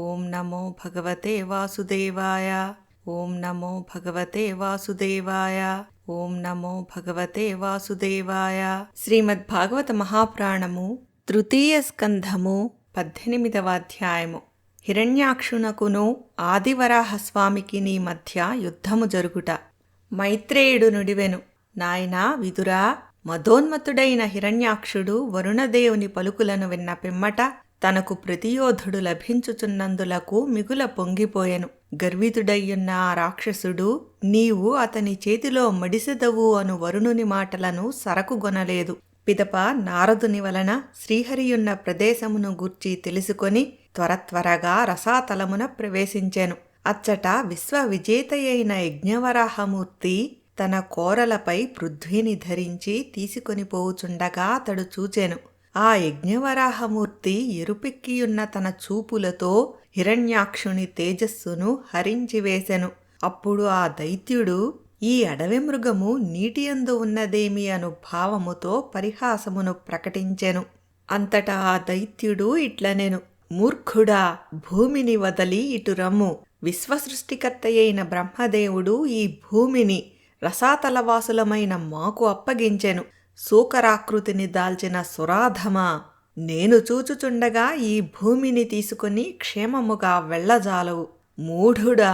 ఓం నమో భగవతే వాసుదేవాయ. ఓం నమో భగవతే వాసుదేవాయ. ఓం నమో భగవతే వాసుదేవాయ. శ్రీమద్ భాగవత మహాపురాణము తృతీయ స్కంధము పద్దెనిమిదవ అధ్యాయము. హిరణ్యాక్షునకును ఆదివరాహస్వామికి నీ మధ్య యుద్ధము జరుగుట. మైత్రేయుడు నుడివెను. నాయనా విదురా మదోన్మతుడైన హిరణ్యాక్షుడు వరుణదేవుని పలుకులను విన్న పిమ్మట తనకు ప్రతియోధుడు లభించుచున్నందులకు మిగుల పొంగిపోయెను. గర్వితుడయ్యున్న ఆ రాక్షసుడు నీవు అతని చేతిలో మడిసెదవు అను వరుణుని మాటలను సరకుగొనలేదు. పిదప నారదుని వలన శ్రీహరియున్న ప్రదేశమును గూర్చి తెలుసుకొని త్వరత్వరగా రసాతలమున ప్రవేశించెను. అచ్చట విశ్వవిజేతయైన యజ్ఞవరాహమూర్తి తన కోరలపై పృథ్వీని ధరించి తీసుకొని పోవుచుండగా అతడు చూచెను. ఆ యజ్ఞవరాహమూర్తి ఎరుపెక్కియున్న తన చూపులతో హిరణ్యాక్షుని తేజస్సును హరించివేశెను అప్పుడు ఆ దైత్యుడు ఈ అడవి మృగము నీటియందు ఉన్నదేమి అను భావముతో పరిహాసమును ప్రకటించెను. అంతటా ఆ దైత్యుడు ఇట్లనెను మూర్ఖుడా భూమిని వదలి ఇటు రమ్ము. విశ్వసృష్టికర్తయైన బ్రహ్మదేవుడు ఈ భూమిని రసాతలవాసులమైన మాకు అప్పగించెను. సూకరాకృతిని దాల్చిన సురాధమా నేను చూచుచుండగా ఈ భూమిని తీసుకుని క్షేమముగా వెళ్ళజాలవు. మూఢుడా!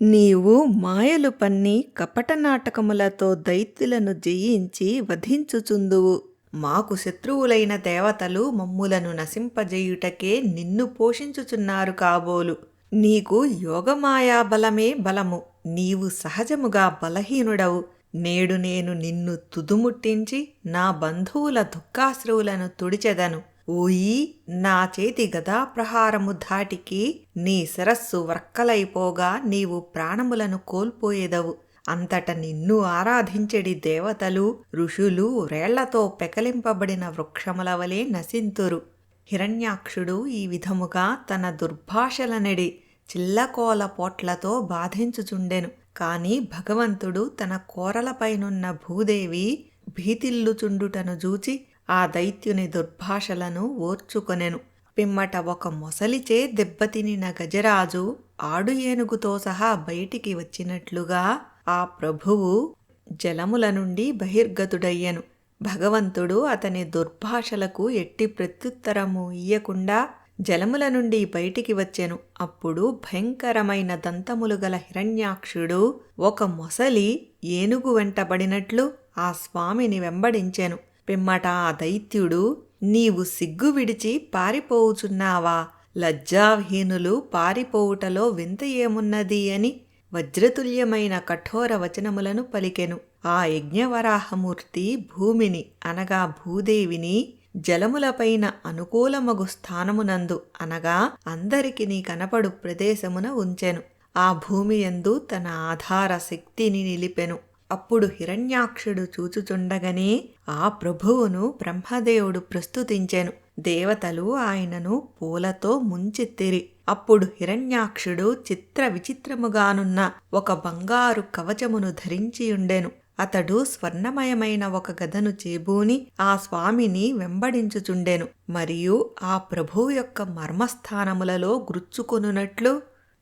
నీవు మాయలు పన్ని కపట నాటకములతో దైత్యులను జయించి వధించుచుందువు. మాకు శత్రువులైన దేవతలు మమ్ములను నశింపజేయుటకే నిన్ను పోషించుచున్నారు కాబోలు. నీకు యోగమాయా బలమే బలము. నీవు సహజముగా బలహీనుడవు. నేడు నేను నిన్ను తుదుముట్టించి నా బంధువుల దుఃఖాశ్రువులను తుడిచెదను. ఊయి నా చేతి గదాప్రహారము ధాటికి నీ శిరస్సు వ్రక్కలైపోగా నీవు ప్రాణములను కోల్పోయేదవు. అంతట నిన్ను ఆరాధించెడి దేవతలు ఋషులు రేళ్ళతో పెకలింపబడిన వృక్షముల వలె నశింతురు. హిరణ్యాక్షుడు ఈ విధముగా తన దుర్భాషలనడి చిల్లకోల పోట్లతో బాధించుచుండెను. కాని భగవంతుడు తన కోరలపైనున్న భూదేవి భీతిల్లుచుండుటను జూచి ఆ దైత్యుని దుర్భాషలను ఓర్చుకొనెను. పిమ్మట ఒక మొసలిచే దెబ్బతినిన గజరాజు ఆడు ఏనుగుతో సహా బయటికి వచ్చినట్లుగా ఆ ప్రభువు జలముల నుండి బహిర్గతుడయ్యెను. భగవంతుడు అతని దుర్భాషలకు ఎట్టి ప్రత్యుత్తరము ఇయ్యకుండా జలముల నుండి బయటికి వచ్చెను. అప్పుడు భయంకరమైన దంతములు గల హిరణ్యాక్షుడు ఒక మొసలి ఏనుగు వెంటబడినట్లు ఆ స్వామిని వెంబడించెను. పిమ్మట ఆ దైత్యుడు నీవు సిగ్గు విడిచి పారిపోవుచున్నావా? లజ్జాహీనులు పారిపోవుటలో వింత ఏమున్నది? అని వజ్రతుల్యమైన కఠోర వచనములను పలికెను. ఆ యజ్ఞవరాహమూర్తి భూమిని అనగా భూదేవిని జలములపైన అనుకూలమగు స్థానమునందు అనగా అందరికి నీ కనపడు ప్రదేశమున ఉంచెను. ఆ భూమి యందు తన ఆధార శక్తిని నిలిపెను. అప్పుడు హిరణ్యాక్షుడు చూచుచుండగనే ఆ ప్రభువును బ్రహ్మదేవుడు ప్రస్తుతించెను. దేవతలు ఆయనను పూలతో ముంచెత్తిరి. అప్పుడు హిరణ్యాక్షుడు చిత్ర విచిత్రముగానున్న ఒక బంగారు కవచమును ధరించియుండెను. అతడు స్వర్ణమయమైన ఒక గదను చేబూని ఆ స్వామిని వెంబడించుచుండెను. మరియు ఆ ప్రభువు యొక్క మర్మస్థానములలో గుర్చుకొనున్నట్లు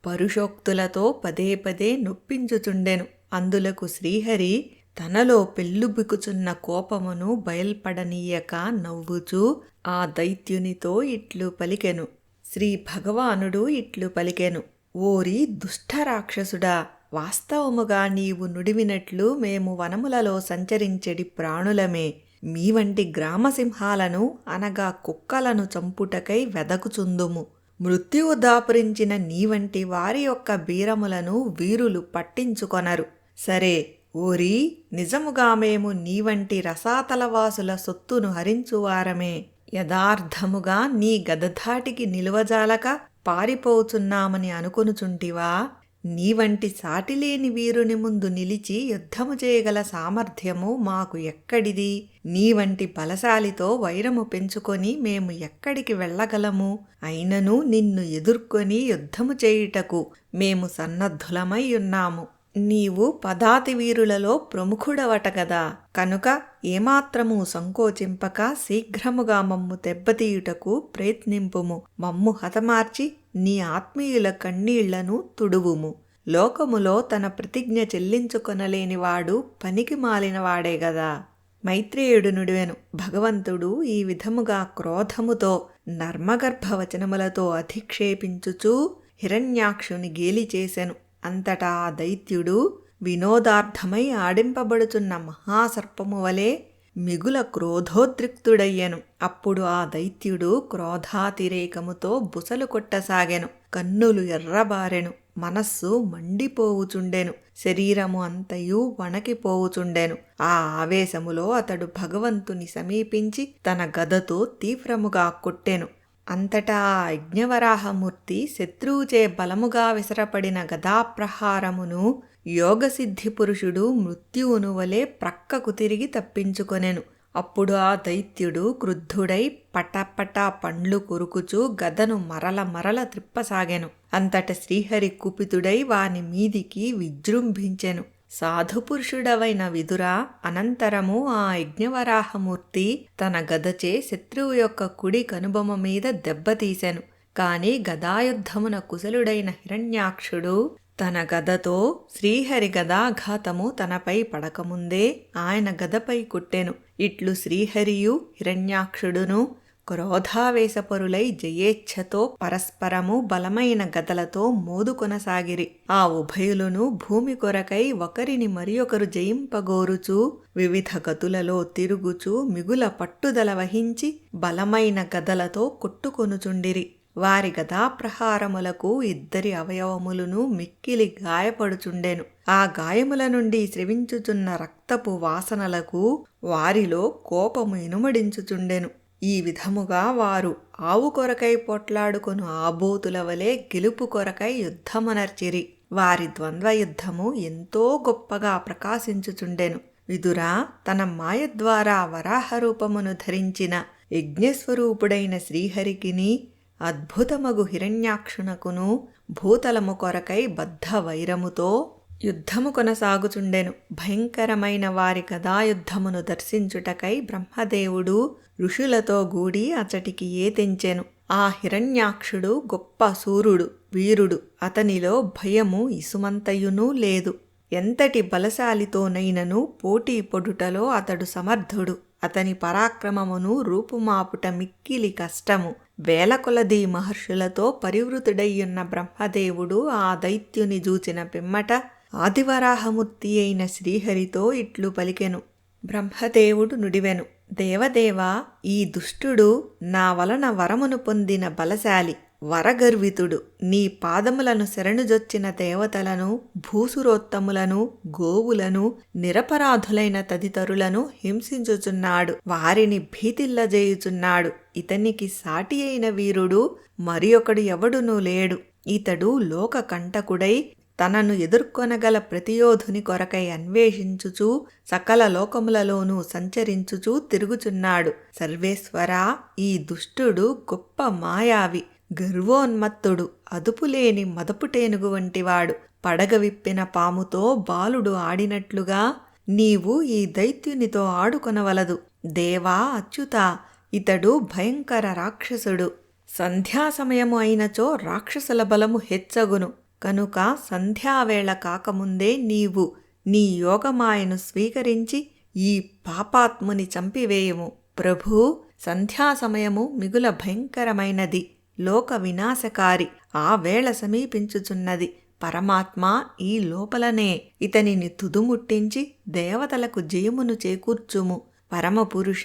పరుషోక్తులతో పదే పదే నొప్పించుచుండెను. అందులకు శ్రీహరి తనలో పెళ్ళుబికుచున్న కోపమును బయల్పడనీయక నవ్వుచూ ఆ దైత్యునితో ఇట్లు పలికెను. శ్రీ భగవానుడు ఇట్లు పలికెను. ఓరి దుష్ట రాక్షసుడా! వాస్తవముగా నీవు నుడివినట్లు మేము వనములలో సంచరించెడి ప్రాణులమే. మీ వంటి గ్రామసింహాలను అనగా కుక్కలను చంపుటకై వెదకుచుందుము. మృత్యువు దాపురించిన నీ వంటి వారి యొక్క బీరములను వీరులు పట్టించుకొనరు. సరే ఓరి నిజముగా మేము నీ వంటి రసాతలవాసుల సొత్తును హరించువారమే. యథార్థముగా నీ గదధాటికి నిలువజాలక పారిపోచున్నామని అనుకొనుచుంటివా? నీ వంటి సాటిలేని వీరుని ముందు నిలిచి యుద్ధము చేయగల సామర్థ్యము మాకు ఎక్కడిది? నీ వంటి బలశాలితో వైరము పెంచుకొని మేము ఎక్కడికి వెళ్ళగలము? అయినను నిన్ను ఎదుర్కొని యుద్ధము చేయుటకు మేము సన్నద్ధులమై ఉన్నాము. నీవు పదాతి వీరులలో ప్రముఖుడవట గదా. కనుక ఏమాత్రము సంకోచింపక శీఘ్రముగా మమ్ము దెబ్బతీయుటకు ప్రయత్నింపుము. మమ్ము హతమార్చి నీ ఆత్మీయుల కన్నీళ్ళను తుడువుము. లోకములో తన ప్రతిజ్ఞ చెల్లించుకొనలేనివాడు పనికి మాలినవాడే గదా. మైత్రేయుడు నుడివెను భగవంతుడు ఈ విధముగా క్రోధముతో నర్మగర్భ వచనములతో అధిక్షేపించుచూ హిరణ్యాక్షుని గేలి చేసెను అంతటా ఆ దైత్యుడు వినోదార్థమై ఆడింపబడుచున్న మహాసర్పము వలె మిగుల క్రోధోద్రిక్తుడయ్యెను. అప్పుడు ఆ దైత్యుడు క్రోధాతిరేకముతో బుసలు కొట్టసాగెను. కన్నులు ఎర్రబారెను. మనస్సు మండిపోవుచుండెను. శరీరము అంతయు వణకిపోవుచుండెను. ఆ ఆవేశములో అతడు భగవంతుని సమీపించి తన గదతో తీవ్రముగా కొట్టెను. అంతటా యజ్ఞవరాహమూర్తి శత్రువుచే బలముగా విసరపడిన గదాప్రహారమును యోగసిద్ధి పురుషుడు మృత్యువును వలె ప్రక్కకు తిరిగి తప్పించుకొనెను. అప్పుడు ఆ దైత్యుడు క్రుద్ధుడై పటపటా పండ్లు కొరుకుచూ గదను మరల మరల త్రిప్పసాగెను. అంతట శ్రీహరి కుపితుడై వాని మీదికి విజృంభించెను. సాధుపురుషుడవైన విదురా అనంతరము ఆ యజ్ఞవరాహమూర్తి తన గదచే శత్రువు యొక్క కుడి కనుబొమ మీద దెబ్బతీసెను. కాని గదాయుద్ధమున కుశలుడైన హిరణ్యాక్షుడు తన గదతో శ్రీహరి గదాఘాతము తనపై పడకముందే ఆయన గదపై కుట్టెను. ఇట్లు శ్రీహరియు హిరణ్యాక్షుడును క్రోధావేశపరులై జయేచ్ఛతో పరస్పరము బలమైన గదలతో మోదు కొనసాగిరి ఆ ఉభయులును భూమి కొరకై ఒకరిని మరి ఒకరు జయింపగోరుచూ వివిధ గతులలో తిరుగుచూ మిగుల పట్టుదల వహించి బలమైన గదలతో కొట్టుకొనుచుండిరి. వారి గదాప్రహారములకు ఇద్దరి అవయవములను మిక్కిలి గాయపడుచుండెను. ఆ గాయముల నుండి స్రవించుచున్న రక్తపు వాసనలకు వారిలో కోపము ఇనుమడించుచుండెను. ఈ విధముగా వారు ఆవు కొరకై పొట్లాడుకొను ఆబోతుల వలె గెలుపు కొరకై యుద్ధమనర్చిరి. వారి ద్వంద్వ యుద్ధము ఎంతో గొప్పగా ప్రకాశించుచుండెను. విదురా తన మాయ ద్వారా వరాహ రూపమును ధరించిన యజ్ఞస్వరూపుడైన శ్రీహరికిని అద్భుతమగు హిరణ్యాక్షునకును భూతలము కొరకై బద్ధ వైరముతో యుద్ధము కొనసాగుచుండెను. భయంకరమైన వారి గదాయుద్ధమును దర్శించుటకై బ్రహ్మదేవుడు ఋషులతో గూడి అచటికి ఏ తెంచెను? ఆ హిరణ్యాక్షుడు గొప్ప సూర్యుడు వీరుడు. అతనిలో భయము ఇసుమంతయునూ లేదు. ఎంతటి బలశాలితోనైనను పోటీ పొడుటలో అతడు సమర్థుడు. అతని పరాక్రమమును రూపుమాపుట మిక్కిలి కష్టము. వేల కొలది మహర్షులతో పరివృతుడయ్యున్న బ్రహ్మదేవుడు ఆ దైత్యుని జూచిన పిమ్మట ఆదివరాహమూర్తి అయిన శ్రీహరితో ఇట్లు పలికెను. బ్రహ్మదేవుడు నుడివెను. దేవదేవా ఈ దుష్టుడు నా వలన వరమును పొందిన బలశాలి. వరగర్వితుడు. నీ పాదములను శరణుజొచ్చిన దేవతలను భూసురోత్తములను గోవులను నిరపరాధులైన తదితరులను హింసించుచున్నాడు. వారిని భీతిల్లజేయుచున్నాడు. ఇతనికి సాటి అయిన వీరుడు మరి ఒకడు ఎవడునూ లేడు. ఇతడు లోక కంటకుడై తనను ఎదుర్కొనగల ప్రతియోధుని కొరకై అన్వేషించుచూ సకల లోకములలోనూ సంచరించుచూ తిరుగుచున్నాడు. సర్వేశ్వరా ఈ దుష్టుడు గొప్ప మాయావి. గర్వోన్మత్తుడు అదుపులేని మదపుటేనుగు వంటివాడు. పడగ విప్పిన పాముతో బాలుడు ఆడినట్లుగా నీవు ఈ దైత్యునితో ఆడుకొనవలదు. దేవా అచ్యుత ఇతడు భయంకర రాక్షసుడు. సంధ్యా సమయము అయినచో రాక్షసుల బలము హెచ్చగును. కనుక సంధ్యావేళ కాకముందే నీవు నీ యోగమాయను స్వీకరించి ఈ పాపాత్ముని చంపివేయము. ప్రభూ సంధ్యా సమయము మిగుల భయంకరమైనది. లోక వినాశకారి. ఆ వేళ సమీపించుచున్నది పరమాత్మ ఈ లోపలనే. ఇతనిని తుదుముట్టించి దేవతలకు జయమును చేకూర్చుము. పరమపురుష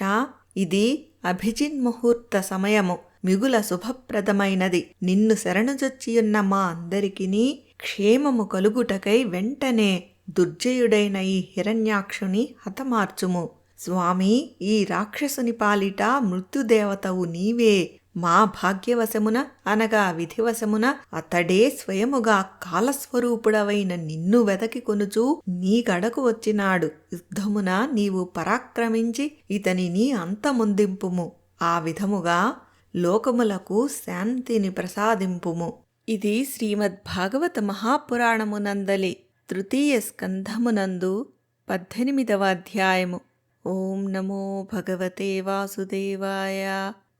ఇది అభిజిన్ముహూర్త సమయము. మిగుల శుభప్రదమైనది. నిన్ను శరణుజొచ్చియున్న మా అందరికిని క్షేమము కలుగుటకై వెంటనే దుర్జయుడైన ఈ హిరణ్యాక్షుని హతమార్చుము. స్వామి ఈ రాక్షసుని పాలిట మృత్యుదేవతవు నీవే. మా భాగ్యవశమున అనగా విధివశమున అతడే స్వయముగా కాలస్వరూపుడవైన నిన్ను వెతకి కొనుచు నీ గడకు వచ్చినాడు. యుద్ధమున నీవు పరాక్రమించి ఇతనిని అంతముందింపుము. ఆ విధముగా లోకములకు శాంతిని ప్రసాదింపుము. ఇది శ్రీమద్భాగవత మహాపురాణమునందలి తృతీయ స్కంధమునందు పద్దెనిమిదవ అధ్యాయము. ఓం నమో భగవతే వాసుదేవాయ.